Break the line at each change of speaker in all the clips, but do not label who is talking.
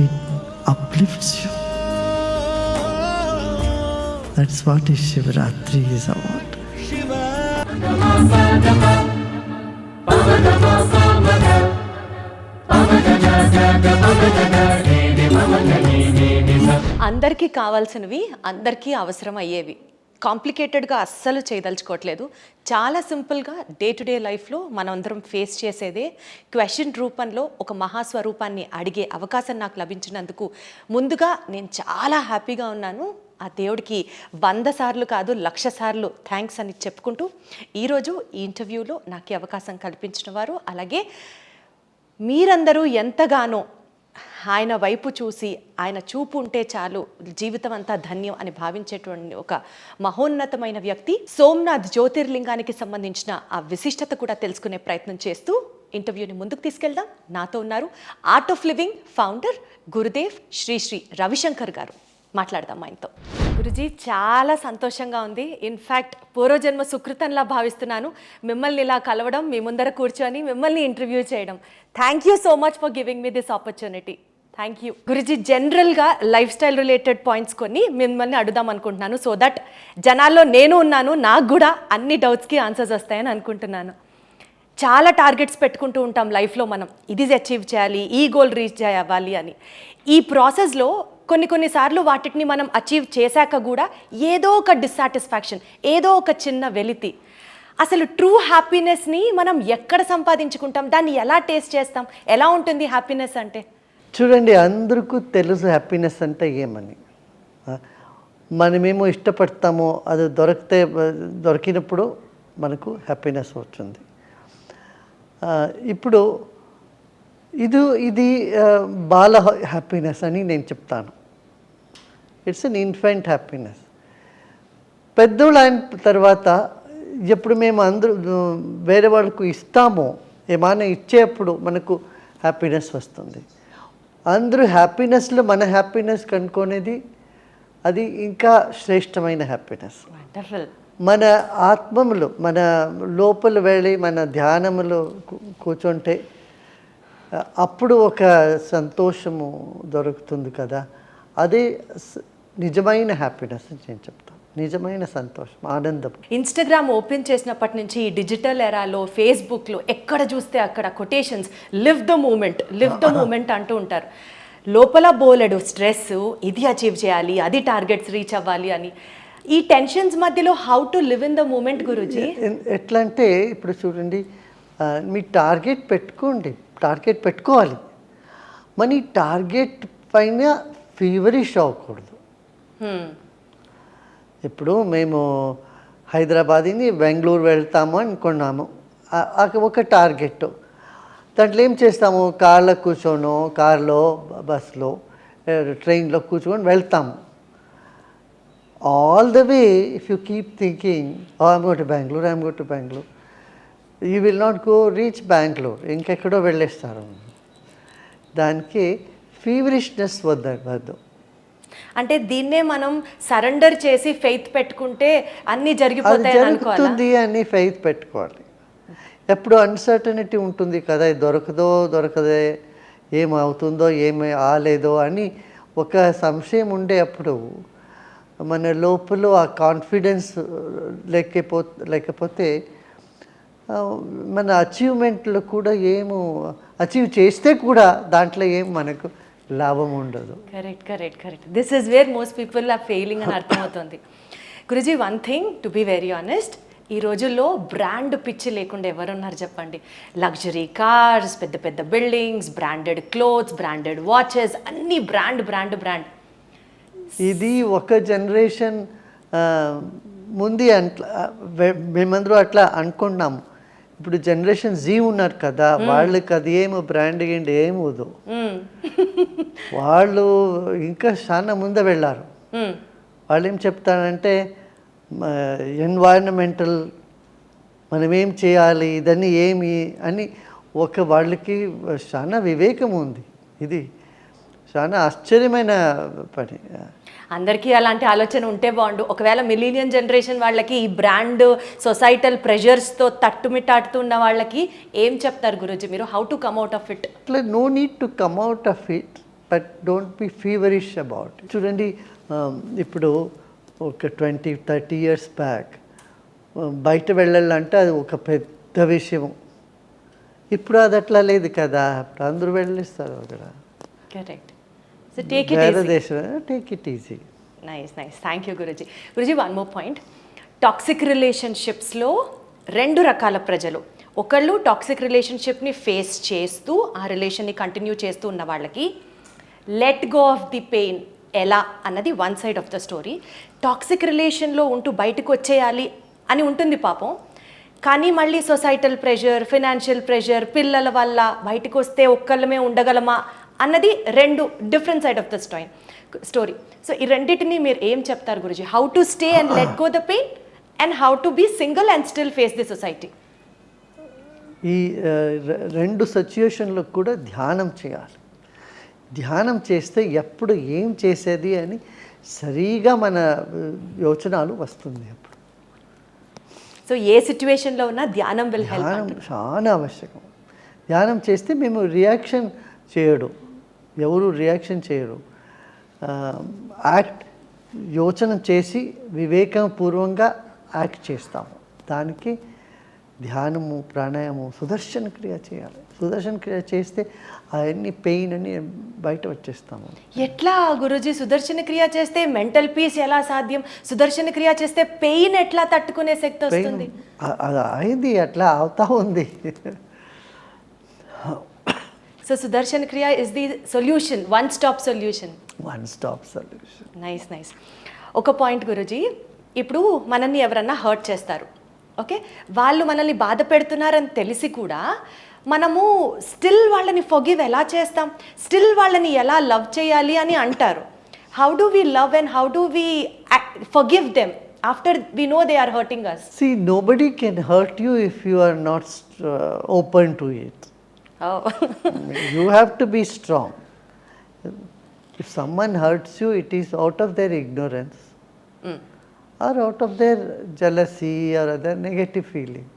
It uplifts you. That's what is Shivaratri is about.
అందరికీ కావాల్సినవి అందరికీ అవసరం అయ్యేవి కాంప్లికేటెడ్గా అస్సలు చేయదలుచుకోవట్లేదు. చాలా సింపుల్గా డే టు డే లైఫ్లో మనందరం ఫేస్ చేసేదే క్వశ్చన్ రూపంలో ఒక మహాస్వరూపాన్ని అడిగే అవకాశం నాకు లభించినందుకు ముందుగా నేను చాలా హ్యాపీగా ఉన్నాను. ఆ దేవుడికి వంద సార్లు కాదు లక్ష సార్లు థ్యాంక్స్ అని చెప్పుకుంటూ ఈరోజు ఈ ఇంటర్వ్యూలో నాకు అవకాశం కల్పించిన వారు. అలాగే మీరందరూ ఎంతగానో ఆయన వైపు చూసి ఆయన చూపు ఉంటే చాలు జీవితం అంతా ధన్యం అని భావించేటువంటి ఒక మహోన్నతమైన వ్యక్తి సోమనాథ్ జ్యోతిర్లింగానికి సంబంధించిన ఆ విశిష్టత కూడా తెలుసుకునే ప్రయత్నం చేస్తూ ఇంటర్వ్యూని ముందుకు తీసుకెళ్దాం. నాతో ఉన్నారు art of living founder Gurudev Sri Sri Ravi Shankar గారు. మాట్లాడదాం ఆయనతో. గురుజీ చాలా సంతోషంగా ఉంది. ఇన్ఫ్యాక్ట్ పూర్వజన్మ సుకృతంలా భావిస్తున్నాను. మిమ్మల్ని ఇలా కలవడం మీ ముందర కూర్చొని మిమ్మల్ని ఇంటర్వ్యూ చేయడం. Thank you so much for giving me this opportunity thank you Guruji జనరల్గా లైఫ్ స్టైల్ రిలేటెడ్ పాయింట్స్ కొన్ని మిమ్మల్ని అడుగుదాం అనుకుంటున్నాను. సో దట్ జనాల్లో నేను ఉన్నాను నాకు కూడా అన్ని డౌట్స్కి ఆన్సర్స్ వస్తాయని అనుకుంటున్నాను. చాలా టార్గెట్స్ పెట్టుకుంటూ ఉంటాం లైఫ్లో మనం. ఇది అచీవ్ చేయాలి ఈ గోల్ రీచ్ అవ్వాలి అని. ఈ ప్రాసెస్లో కొన్ని కొన్నిసార్లు వాటిని మనం అచీవ్ చేశాక కూడా ఏదో ఒక డిస్సాటిస్ఫాక్షన్ ఏదో ఒక చిన్న వెలితి. అసలు ట్రూ హ్యాపీనెస్ని మనం ఎక్కడ సంపాదించుకుంటాం? దాన్ని ఎలా టేస్ట్ చేస్తాం? ఎలా ఉంటుంది హ్యాపీనెస్ అంటే?
చూడండి అందరికీ తెలుసు హ్యాపీనెస్ అంటే ఏమని. మనమేమో ఇష్టపడతామో అది దొరికితే దొరికినప్పుడు మనకు హ్యాపీనెస్ వచ్చింది ఇప్పుడు ఇది ఇది బాల హ్యాపీనెస్ అని నేను చెప్తాను. ఇట్స్ అన్ ఇన్ఫెంట్ హ్యాపీనెస్ పెద్దోళ్ళు అయిన తర్వాత ఎప్పుడు మేము అందరూ వేరే వాళ్ళకు ఇస్తామో ఏమైనా ఇచ్చేప్పుడు మనకు హ్యాపీనెస్ వస్తుంది. అందరూ హ్యాపీనెస్లో మన హ్యాపీనెస్ కనుక్కునేది అది ఇంకా శ్రేష్టమైన హ్యాపీనెస్ మన ఆత్మములు మన లోపల వెళ్ళి మన ధ్యానములో కూర్చుంటే అప్పుడు ఒక సంతోషము దొరుకుతుంది కదా. అదే నిజమైన హ్యాపీనెస్ అని నేను చెప్తాను. నిజమైన సంతోషం ఆనందం.
ఇన్స్టాగ్రామ్ ఓపెన్ చేసినప్పటి నుంచి ఈ డిజిటల్ ఎరాలో ఫేస్బుక్లో ఎక్కడ చూస్తే అక్కడ quotations live the moment live the moment అంటూ ఉంటారు. లోపల బోలెడు స్ట్రెస్ ఇది అచీవ్ చేయాలి అది టార్గెట్స్ రీచ్ అవ్వాలి అని. ఈ టెన్షన్స్ మధ్యలో how to live in the moment Guruji?
ఎట్లా అంటే ఇప్పుడు చూడండి మీ టార్గెట్ పెట్టుకోండి టార్గెట్ పెట్టుకోవాలి. మన ఈ టార్గెట్ పైన ఫీవరిష్ అవ్వకూడదు. Hmm. ఇప్పుడు మేము హైదరాబాద్ని బెంగళూరు వెళ్తాము అనుకున్నాము. ఒక టార్గెట్. దాంట్లో ఏం చేస్తాము? కార్లో కూర్చోను కార్లో బస్లో ట్రైన్లో కూర్చొని వెళ్తాము. All the way if you keep thinking I'm go to Bengaluru I'm go to Bengaluru you will not go reach Bengaluru ఇంకెక్కడో వెళ్ళేస్తారు. దానికి ఫీవరిష్నెస్ వద్ద వద్దు.
అంటే దీన్నే మనం సరెండర్ చేసి ఫెయిత్ పెట్టుకుంటే అన్ని అనుకోవాలా?
జరుగుతుంది అని ఫెయిత్ పెట్టుకోవాలి. ఎప్పుడు అన్సర్టనిటీ ఉంటుంది కదా దొరకదో దొరకదే ఏమవుతుందో ఏమి ఆలేదో అని ఒక సంశయం ఉండే అప్పుడు మన లోపల ఆ కాన్ఫిడెన్స్ లేకపో లేకపోతే మన అచీవ్మెంట్లో కూడా ఏమో అచీవ్ చేస్తే కూడా దాంట్లో ఏం మనకు లాభం ఉండదు.
Correct correct correct this is where most people are failing అని అర్థమవుతుంది. Guruji one thing to be very honest ఈ రోజుల్లో బ్రాండ్ పిచ్చి లేకుండా ఎవరున్నారు చెప్పండి? లగ్జరీ కార్స్ పెద్ద పెద్ద buildings branded clothes branded watches అన్ని బ్రాండ్ బ్రాండ్ బ్రాండ్
ఇది ఒక జనరేషన్ ముందు అట్లా మేమందరూ అట్లా అనుకున్నాము. ఇప్పుడు జనరేషన్ జీ ఉన్నారు కదా వాళ్ళకి అది ఏమో బ్రాండ్ గిండి ఏమవుదు వాళ్ళు ఇంకా చాలా ముందే వెళ్ళారు. వాళ్ళు ఏం చెప్తారంటే ఎన్వైరన్మెంటల్ మనం ఏం చేయాలి ఇదన్నీ ఏమి అని ఒక వాళ్ళకి చాలా వివేకం ఉంది. ఇది చాలా ఆశ్చర్యమైన పని.
అందరికీ అలాంటి ఆలోచన ఉంటే బాగుండు. ఒకవేళ మిలీనియన్ జనరేషన్ వాళ్ళకి ఈ బ్రాండ్ సొసైటల్ ప్రెషర్స్తో తట్టుమిట్టాడుతున్న వాళ్ళకి ఏం చెప్తారు గురూజీ మీరు? How to come out of it
అట్లా no need to come out of it but don't be feverish about చూడండి um, ఇప్పుడు ఒక ట్వంటీ థర్టీ ఇయర్స్ బ్యాక్ బయట వెళ్ళాలంటే అది ఒక పెద్ద విషయం. ఇప్పుడు అది అట్లా లేదు కదా. అందరూ వెళ్ళిస్తారు అక్కడ.
కరెక్ట్ సో టేక్ ఇట్
దేశం take it easy
nice nice thank you Guruji Guruji one more point toxic రిలేషన్షిప్స్లో రెండు రకాల ప్రజలు. ఒకళ్ళు టాక్సిక్ రిలేషన్షిప్ని ఫేస్ చేస్తూ ఆ రిలేషన్ని కంటిన్యూ చేస్తూ ఉన్న వాళ్ళకి let go of the pain ఎలా అన్నది one side of the story toxic రిలేషన్లో ఉంటూ బయటకు వచ్చేయాలి అని ఉంటుంది పాపం. కానీ మళ్ళీ సొసైటల్ ప్రెషర్ ఫినాన్షియల్ ప్రెషర్ పిల్లల వల్ల బయటకు వస్తే ఒక్కళ్ళమే ఉండగలమా? అన్నది రెండు different side of the story story so ఈ రెండింటిని మీరు ఏం చెప్తారు Guruji? How to stay and let go the pain and how to be single and still face the society
ఈ రెండు సిచ్యుయేషన్లో కూడా ధ్యానం చేయాలి. ధ్యానం చేస్తే ఎప్పుడు ఏం చేసేది అని సరిగా మన యోచనలు వస్తుంది అప్పుడు.
సో ఏ సిచ్యువేషన్లో ఉన్నా ధ్యానం
ధ్యానం చాలా ఆవశ్యకం. ధ్యానం చేస్తే మేము రియాక్షన్ చేయడు. ఎవరు రియాక్షన్ చేయరు. యాక్ట్ యోచన చేసి వివేకపూర్వంగా యాక్ట్ చేస్తాము. దానికి ధ్యానము ప్రాణాయామం సుదర్శన క్రియ చేయాలి. సుదర్శన క్రియ చేస్తే అవన్నీ పెయిన్ అని బయట వచ్చేస్తాము.
ఎట్లా గురుజీ సుదర్శన క్రియ చేస్తే మెంటల్ పీస్ ఎలా సాధ్యం? సుదర్శన క్రియ చేస్తే పెయిన్ ఎట్లా తట్టుకునే శక్తి వస్తుంది?
అది అయింది అట్లా అవుతా ఉంది.
So Sudarshan Kriya is the solution one stop solution
one stop solution
nice nice ఒక పాయింట్ గురుజీ ఇప్పుడు మనల్ని ఎవరన్నా హర్ట్ చేస్తారు ఓకే వాళ్ళు మనల్ని బాధ పెడుతున్నారని తెలిసి కూడా మనము స్టిల్ వాళ్ళని ఫొగివ్ ఎలా చేస్తాం? స్టిల్ వాళ్ళని ఎలా లవ్ చేయాలి అని అంటారు. How do we love and how do we forgive them after we know they are hurting us
See, nobody can hurt you if you are not uh, open to it. You have to be strong. If someone hurts you, it is out of their ignorance or out of their jealousy or other negative feelings.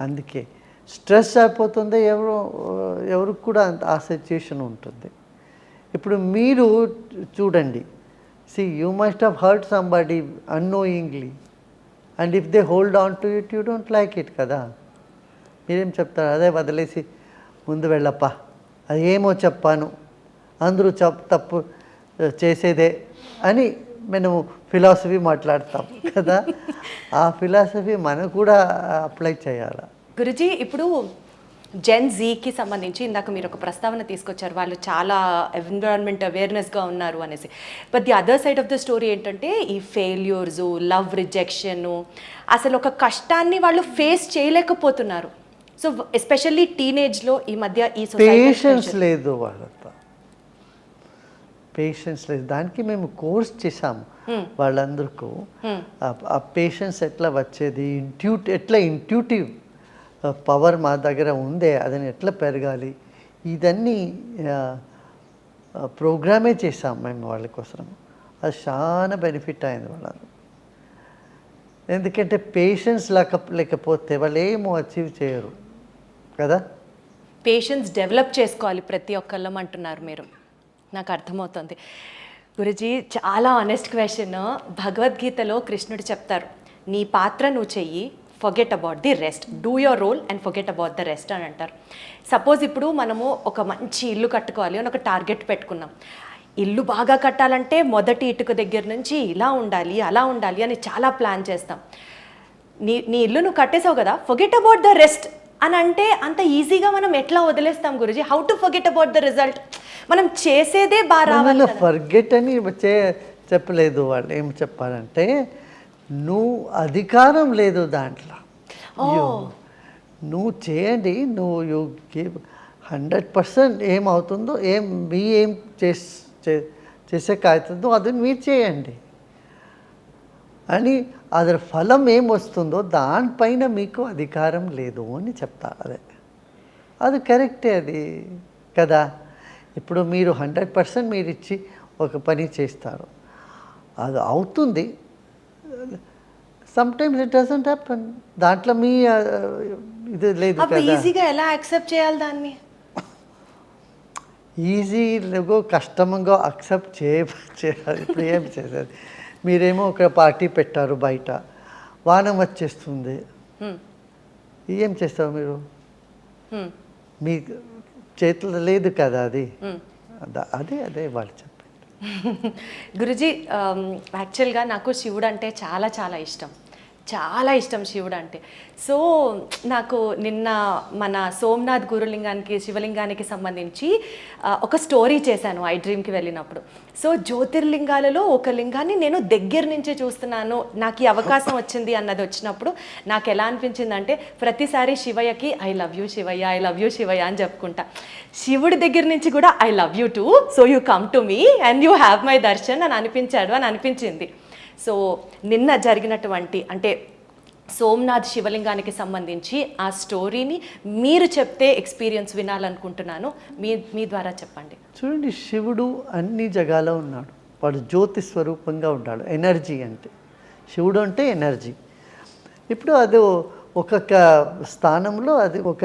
అందుకే stress అయిపోతుంది ఎవరు ఎవరికి కూడా అంత ఆ situation ఉంటుంది ఇప్పుడు మీరు చూడండి see you must have hurt somebody annoyingly and if they hold on to it you don't like it కదా మీరేం చెప్తారు? అదే వదిలేసి ముందు వెళ్ళప్పా. అది ఏమో చెప్పాను. అందరూ చెప్ తప్పు చేసేదే అని మేము ఫిలాసఫీ మాట్లాడతాం కదా. ఆ ఫిలాసఫీ మనం కూడా అప్లై చేయాలి?
గురుజీ ఇప్పుడు జెన్ జీకి సంబంధించి ఇందాక మీరు ఒక ప్రస్తావన తీసుకొచ్చారు. వాళ్ళు చాలా ఎన్విరాన్మెంట్ అవేర్నెస్గా ఉన్నారు అనేసి. But the other side of the story ఏంటంటే ఈ ఫెయిల్యూర్స్ లవ్ రిజెక్షన్ అసలు ఒక కష్టాన్ని వాళ్ళు ఫేస్ చేయలేకపోతున్నారు. సో ఎస్పెషల్లీ టీనేజ్లో ఈ మధ్య ఈ
పేషెన్స్ లేదు వాళ్ళతో. పేషెన్స్ లేదు. దానికి మేము కోర్స్ చేసాము వాళ్ళందరికీ. ఆ- ఆ పేషెన్స్ ఎట్లా వచ్చేది? ఇంట్యూట్ ఎట్లా ఇంట్యూటివ్ పవర్ మా దగ్గర ఉందే అదని ఎట్లా పెరగాలి? ఇదన్నీ ప్రోగ్రామే చేసాం మేము వాళ్ళ కోసం అది చాలా బెనిఫిట్ అయింది వాళ్ళని ఎందుకంటే పేషెన్స్ లేక లేకపోతే వాళ్ళు ఏమో అచీవ్ చేయరు. కదా?
పేషెన్స్ డెవలప్ చేసుకోవాలి ప్రతి ఒక్కళ్ళం అంటున్నారు మీరు. నాకు అర్థమవుతుంది. గురుజీ చాలా ఆనెస్ట్ క్వశ్చన్ భగవద్గీతలో కృష్ణుడు చెప్తారు నీ పాత్ర నువ్వు చెయ్యి forget about the rest do your role and forget about the rest అని అంటారు. సపోజ్ ఇప్పుడు మనము ఒక మంచి ఇల్లు కట్టుకోవాలి అని ఒక టార్గెట్ పెట్టుకున్నాం. ఇల్లు బాగా కట్టాలంటే మొదటి ఇటుక దగ్గర నుంచి ఇలా ఉండాలి అలా ఉండాలి అని చాలా ప్లాన్ చేస్తాం. నీ నీ ఇల్లు నువ్వు కట్టేసావు కదా ఫొగెట్ అబౌట్ ద రెస్ట్ అని అంటే అంత ఈజీగా మనం ఎట్లా వదిలేస్తాం Guruji? How to forget about the result మనం చేసేదే బాగా రావాలి.
ఫర్గెట్ అని చే చెప్పలేదు వాళ్ళు. ఏం చెప్పారంటే నువ్వు అధికారం లేదు దాంట్లో. నువ్వు చేయండి. నువ్వు యూ గివ్ హండ్రెడ్ పర్సెంట్ ఏమవుతుందో ఏం మీ ఏం చేస్ అవుతుందో అది మీరు చేయండి. అని అదర్ ఫలం ఏం వస్తుందో దానిపైన మీకు అధికారం లేదు అని చెప్తా అదే. అది కరెక్టే అది కదా. ఇప్పుడు మీరు హండ్రెడ్ పర్సెంట్ మీరు ఇచ్చి ఒక పని చేస్తారు. అది అవుతుంది. Sometimes it doesn't happen. దాంట్లో మీ ఇది లేదు
ఈజీగా ఎలా యాక్సెప్ట్ చేయాలి దాన్ని?
ఈజీగా కష్టంగా అక్సెప్ట్ చేయ చేయాలి. ఇప్పుడు ఏం చేసేది? మీరేమో ఒక పార్టీ పెట్టారు బయట వానం వచ్చేస్తుంది. ఏం చేస్తారు మీరు. మీ చేతిలో లేదు కదా అది. అద- అదే అదే వాళ్ళు చెప్పారు
గురుజీ యాక్చువల్గా నాకు శివుడు అంటే చాలా చాలా ఇష్టం చాలా ఇష్టం శివుడు అంటే. సో నాకు నిన్న మన సోమనాథ్ గురులింగానికి శివలింగానికి సంబంధించి ఒక స్టోరీ చేశాను ఐ డ్రీమ్కి వెళ్ళినప్పుడు. సో జ్యోతిర్లింగాలలో ఒక లింగాన్ని నేను దగ్గర నుంచి చూస్తున్నాను. నాకు ఈ అవకాశం వచ్చింది అన్నది వచ్చినప్పుడు నాకు ఎలా అనిపించింది అంటే ప్రతిసారి శివయ్యకి I love you Shivayya I love you Shivayya అని చెప్పుకుంటా. శివుడి దగ్గర నుంచి కూడా I love you too so you come to me and you have my darshan అని అనిపించాడు అని అనిపించింది. సో నిన్న జరిగినటువంటి అంటే సోమనాథ్ శివలింగానికి సంబంధించి ఆ స్టోరీని మీరు చెప్తే ఎక్స్పీరియన్స్ వినాలనుకుంటున్నాను. మీ మీ ద్వారా చెప్పండి.
చూడండి శివుడు అన్ని జగాలో ఉన్నాడు. వాడు జ్యోతి స్వరూపంగా ఉన్నాడు ఎనర్జీ అంటే. శివుడు అంటే ఎనర్జీ. ఇప్పుడు అది ఒక్కొక్క స్థానంలో అది ఒక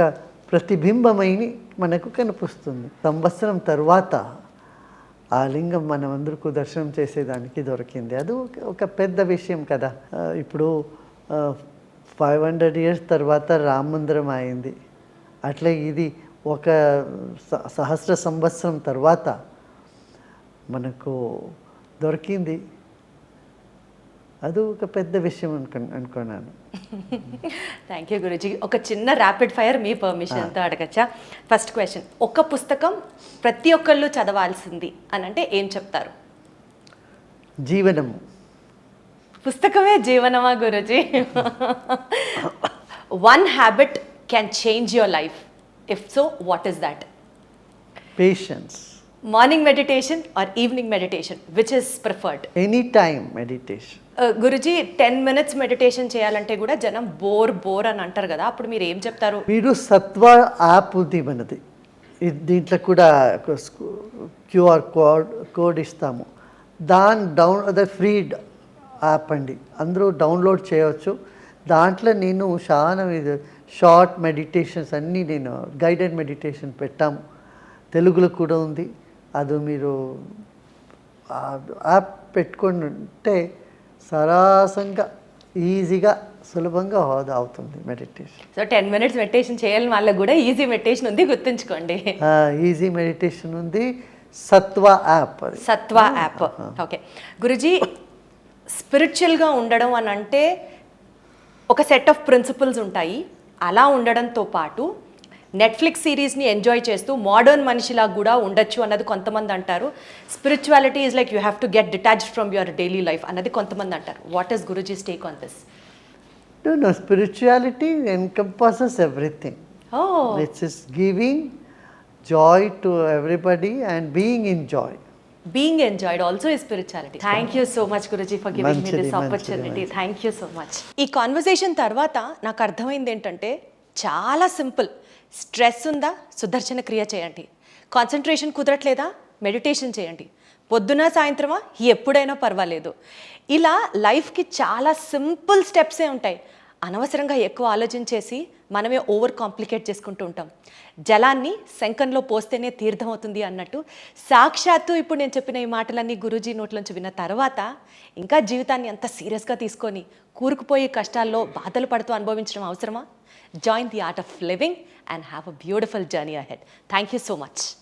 ప్రతిబింబమైన మనకు కనిపిస్తుంది. సంవత్సరం తర్వాత ఆ లింగం మనం అందరికీ దర్శనం చేసేదానికి దొరికింది. అది ఒక- పెద్ద విషయం కదా. ఇప్పుడు ఫైవ్ హండ్రెడ్ ఇయర్స్ తర్వాత రామ మందిరం అయింది అట్లే ఇది ఒక స- సహస్ర సంవత్సరం తర్వాత మనకు దొరికింది. అది ఒక పెద్ద విషయం అనుకు అనుకున్నాను.
థ్యాంక్ యూ గురుజీ ఒక చిన్న ర్యాపిడ్ ఫైర్ మీ పర్మిషన్తో అడగచ్చా? ఫస్ట్ క్వశ్చన్ ఒక పుస్తకం ప్రతి ఒక్కళ్ళు చదవాల్సింది అని అంటే ఏం చెప్తారు?
జీవనము.
పుస్తకమే జీవనమా Guruji one habit can change your life if so what is that
patience
morning meditation or evening meditation which is preferred
any time meditation
Guruji ten minutes meditation చేయాలంటే కూడా జనం బోర్ బోర్ అని అంటారు కదా. అప్పుడు మీరు ఏం చెప్తారు?
మీరు సత్వ యాప్ ఉంది మనది. దీంట్లో కూడా క్యూఆర్ కోడ్ కోడ్ ఇస్తాము. దాని డౌన్ అదే ఫ్రీ యాప్ అండి. అందరూ డౌన్లోడ్ చేయవచ్చు దాంట్లో నేను చాలా షార్ట్ మెడిటేషన్స్ అన్నీ నేను గైడెడ్ మెడిటేషన్ పెట్టాము. తెలుగులో కూడా ఉంది. అది మీరు యాప్ పెట్టుకొని ఉంటే సరాసంగా ఈజీగా సులభంగా హోదా అవుతుంది meditation.
So ten minutes meditation చేయాలని వాళ్ళకి కూడా ఈజీ మెడిటేషన్ ఉంది గుర్తుంచుకోండి.
ఈజీ మెడిటేషన్ ఉంది. సత్వ యాప్
సత్వ యాప్. ఓకే గురుజీ స్పిరిచువల్గా ఉండడం అని అంటే ఒక సెట్ ఆఫ్ ప్రిన్సిపల్స్ ఉంటాయి. అలా ఉండడంతో పాటు నెట్ఫ్లిక్స్ సిరీస్ని ఎంజాయ్ చేస్తూ మోడర్న్ మనిషిలా కూడా ఉండొచ్చు అన్నది కొంతమంది అంటారు. Spirituality is like you have to get detached from your daily life అన్నది కొంతమంది అంటారు. What is Guruji's take on this
No, no, spirituality encompasses everything.
Oh
It's just giving joy to everybody and being in joy.
Being enjoyed also ఈ spirituality thank you so much Guruji for giving me
మంచిది,
this
మంచిది,
opportunity
మంచిది.
Thank you so much ఈ conversation తర్వాత నాకు అర్థమైంది ఏంటంటే చాలా సింపుల్ స్ట్రెస్ ఉందా? సుదర్శన క్రియ చేయండి. కాన్సన్ట్రేషన్ కుదరట్లేదా? మెడిటేషన్ చేయండి. పొద్దున సాయంత్రమా? ఎప్పుడైనా పర్వాలేదు. ఇలా లైఫ్కి చాలా సింపుల్ స్టెప్సే ఉంటాయి. అనవసరంగా ఎక్కువ ఆలోచించేసి మనమే ఓవర్ కాంప్లికేట్ చేసుకుంటూ ఉంటాం. జలాన్ని శంఖంలో పోస్తేనే తీర్థం అవుతుంది అన్నట్టు. సాక్షాత్తు ఇప్పుడు నేను చెప్పిన ఈ మాటలన్నీ గురూజీ నోట్లోంచి విన్న తర్వాత ఇంకా జీవితాన్ని అంత సీరియస్గా తీసుకొని కూరుకుపోయే కష్టాల్లో బాధలు పడుతూ అనుభవించడం అవసరమా? join the art of living and have a beautiful journey ahead. Thank you so much.